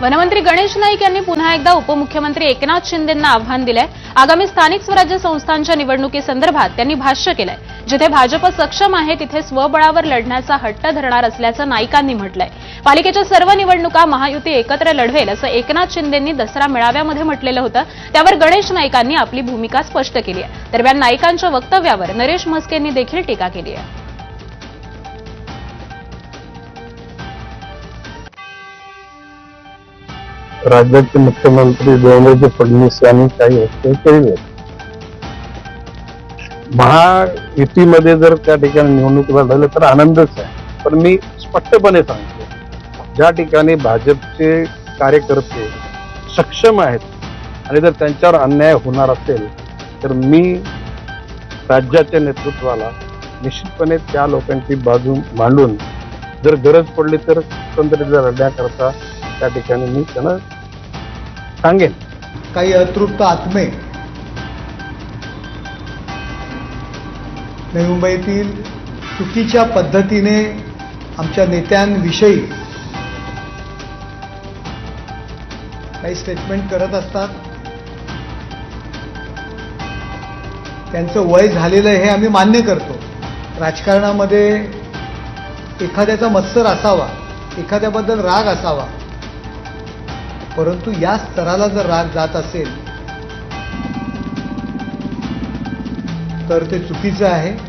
वनमंत्री गणेश नाईक यांनी पुन्हा एकदा उपमुख्यमंत्री एकनाथ शिंदेंना आव्हान दिलंय. आगामी स्थानिक स्वराज्य संस्थांच्या निवडणुकीसंदर्भात त्यांनी भाष्य केलंय. जिथे भाजप सक्षम आहे तिथे स्वबळावर लढण्याचा हट्ट धरणार असल्याचं नाईकांनी म्हटलंय. पालिकेच्या सर्व निवडणुका महायुती एकत्र लढवेल असं एकनाथ शिंदेंनी दसरा मेळाव्यामध्ये म्हटलेलं होतं. त्यावर गणेश नाईकांनी आपली भूमिका स्पष्ट केली आहे. दरम्यान नाईकांच्या वक्तव्यावर नरेश म्हस्केंनी देखील टीका केली आहे. राज्याचे मुख्यमंत्री देवेंद्रजी फडणवीस यांनी काही वक्तव्य केलेले महायुतीमध्ये जर त्या ठिकाणी निवडणूक लढवल्या तर आनंदच आहे. पण मी स्पष्टपणे सांगतो ज्या ठिकाणी भाजपचे कार्यकर्ते सक्षम आहेत आणि जर त्यांच्यावर अन्याय होणार असेल तर मी राज्याच्या नेतृत्वाला निश्चितपणे त्या लोकांची बाजू मांडून जर गरज पडली तर स्वतंत्र लढण्याकरता त्या ठिकाणी मी त्यांना सांगेल काही अतृप्त आत्मे. नवी मुंबईतील चुकीच्या पद्धतीने आमच्या नेत्यांविषयी काही स्टेटमेंट करत असतात. त्यांचं वय झालेलं हे आम्ही मान्य करतो. राजकारणामध्ये एखाद्याचा मत्सर असावा एखाद्याबद्दल राग असावा परंतु या स्तराला जर राग जात असेल तर ते चुकीचं आहे.